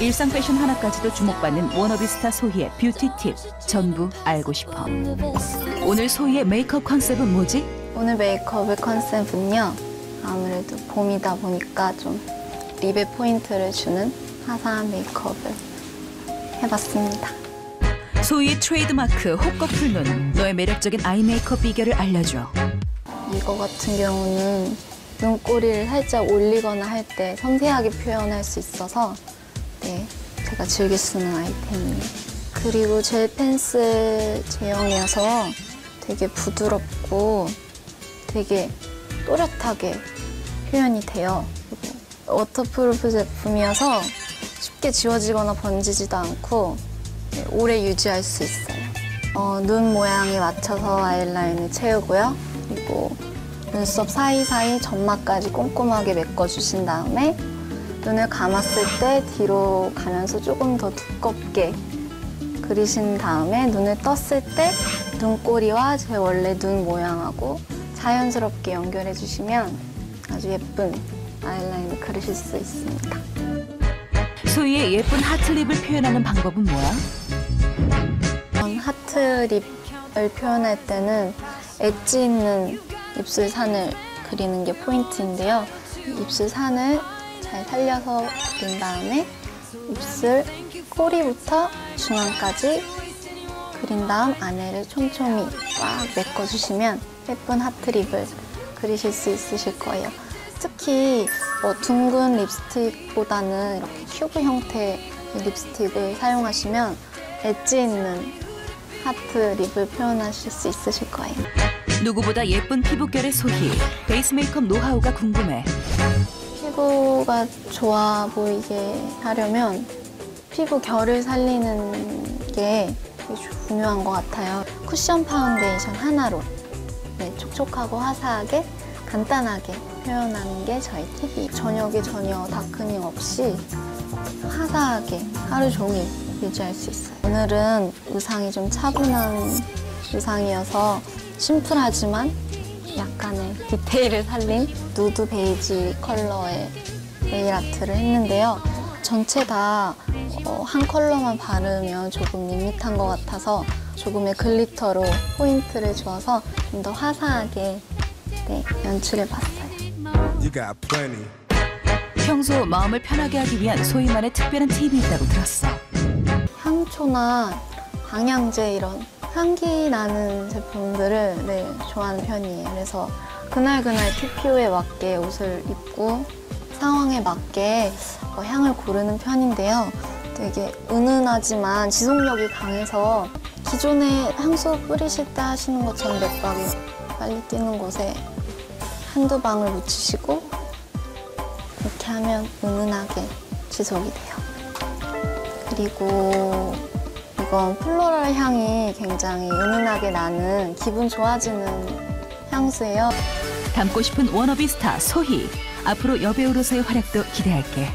일상 패션 하나까지도 주목받는 워너비 스타 소희의 뷰티 팁 전부 알고 싶어. 오늘 소희의 메이크업 컨셉은 뭐지? 오늘 메이크업의 컨셉은요. 아무래도 봄이다 보니까 좀 립에 포인트를 주는 화사한 메이크업을 해봤습니다. 소희의 트레이드마크 호꺼 풀 눈 너의 매력적인 아이 메이크업 비결을 알려줘. 이거 같은 경우는 눈꼬리를 살짝 올리거나 할 때 섬세하게 표현할 수 있어서 네, 제가 즐겨 쓰는 아이템이에요. 그리고 젤 펜슬 제형이어서 되게 부드럽고 되게 또렷하게 표현이 돼요. 그리고 워터프루프 제품이어서 쉽게 지워지거나 번지지도 않고 네, 오래 유지할 수 있어요. 어, 눈 모양에 맞춰서 아이라인을 채우고요. 그리고 눈썹 사이사이 점막까지 꼼꼼하게 메꿔주신 다음에 눈을 감았을 때 뒤로 가면서 조금 더 두껍게 그리신 다음에 눈을 떴을 때 눈꼬리와 제 원래 눈 모양하고 자연스럽게 연결해 주시면 아주 예쁜 아이라인을 그리실 수 있습니다. 소희의 예쁜 하트립을 표현하는 방법은 뭐야? 전 하트 립을 표현할 때는 엣지 있는 입술 산을 그리는 게 포인트인데요. 입술 산을 잘 살려서 그린 다음에 입술 꼬리부터 중앙까지 그린 다음 안에를 촘촘히 꽉 메꿔주시면 예쁜 하트 립을 그리실 수 있으실 거예요. 특히 뭐 둥근 립스틱보다는 이렇게 큐브 형태의 립스틱을 사용하시면 엣지 있는 하트 립을 표현하실 수 있으실 거예요. 누구보다 예쁜 피부결의 소희. 베이스 메이크업 노하우가 궁금해. 피부가 좋아 보이게 하려면 피부 결을 살리는 게 중요한 것 같아요. 쿠션 파운데이션 하나로 네, 촉촉하고 화사하게 간단하게 표현하는 게 저희 팁이에요. 저녁에 전혀 다크닝 없이 화사하게 하루 종일 유지할 수 있어요. 오늘은 의상이 좀 차분한 의상이어서 심플하지만 약간의 디테일을 살린 누드 베이지 컬러의 네일 아트를 했는데요. 전체 다 어, 한 컬러만 바르면 조금 밋밋한 것 같아서 조금의 글리터로 포인트를 주어서 좀 더 화사하게 네, 연출해봤어요. 평소 마음을 편하게 하기 위한 소희만의 특별한 팁이 있다고 들었어. 향초나 방향제 이런 향기 나는 제품들을 네, 좋아하는 편이에요. 그래서 그날그날 TPO에 맞게 옷을 입고 상황에 맞게 어, 향을 고르는 편인데요. 되게 은은하지만 지속력이 강해서 기존에 향수 뿌리실 때 하시는 것처럼 맥박이 빨리 뛰는 곳에 한두 방울 묻히시고 이렇게 하면 은은하게 지속이 돼요. 그리고 이건 플로럴 향이 굉장히 은은하게 나는 기분 좋아지는 향수예요. 닮고 싶은 워너비 스타 소희. 앞으로 여배우로서의 활약도 기대할게.